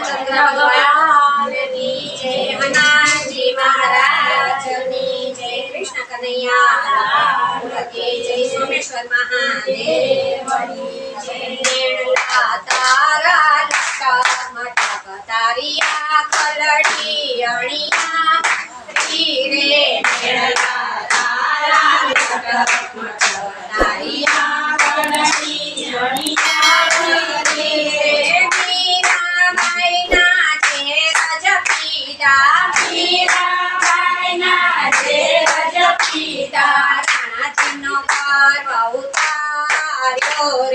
રામચંદ્ર ભગવાનની જય હનુમાનજી મહારાજની જય કૃષ્ણ કનૈયા લાલ કી જય સોમેશ્વર મહાદેવની જય મેળલા તારા લટા મટક તારિયા કલડી અણિયા રે મેળલા તારા લટક મટક તારિયા કલડી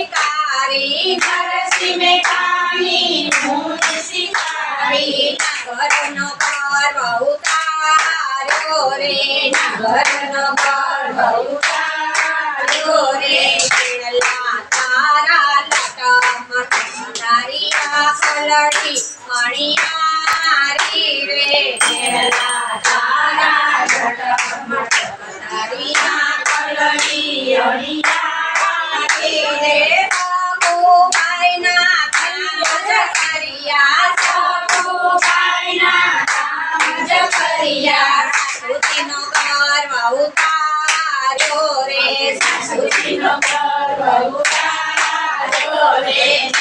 મુનિ સ્વીકારી નરસિંહ મહેતાની મુનિ સ્વીકારી નગરનો ગર્વ ઉતાર્યો રે નગરનો ગર્વ ઉતાર્યો રે કેળલા તારા લટક મટક તારિયા કલડી મણિયારી ઉતાર્યો રે સાસુજીનો ગર્વ ઉતાર્યો રે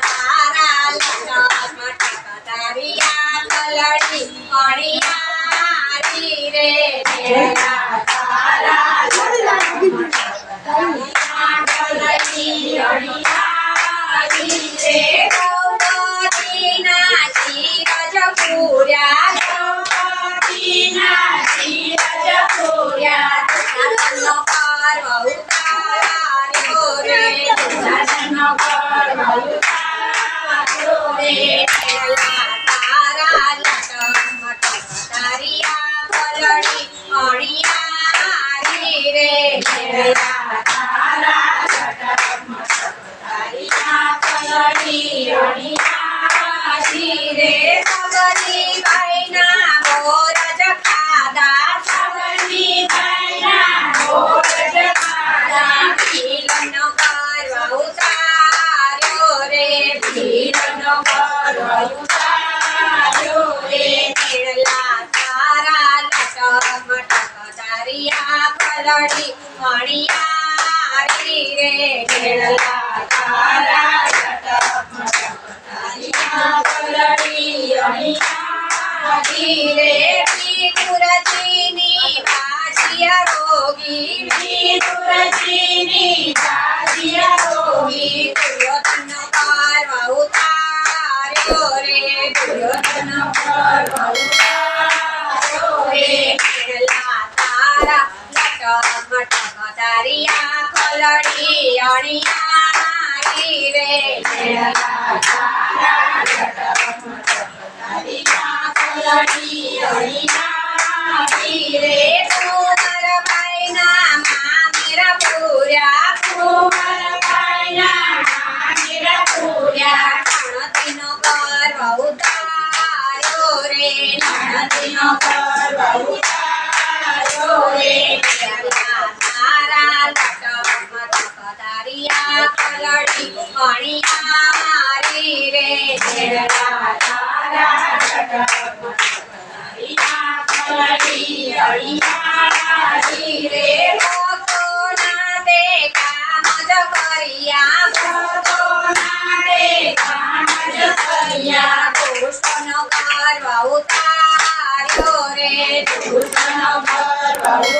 તારા લટક મટક તારિયા કલડી મણિયારી રે તારા લટક ઉતાર્યો રે કેળલા તારા રે કેળલા તારા લટક મટક તારિયા કલડી અણિયારી રે કેળલા તારા લટક મટક તારિયા કલડી અણિયારી રે કુંવરબાઈના મામેરા પૂર્યા કુંવરબાઈના ઉતાર્યો રે પુષ્પનો ગર્વ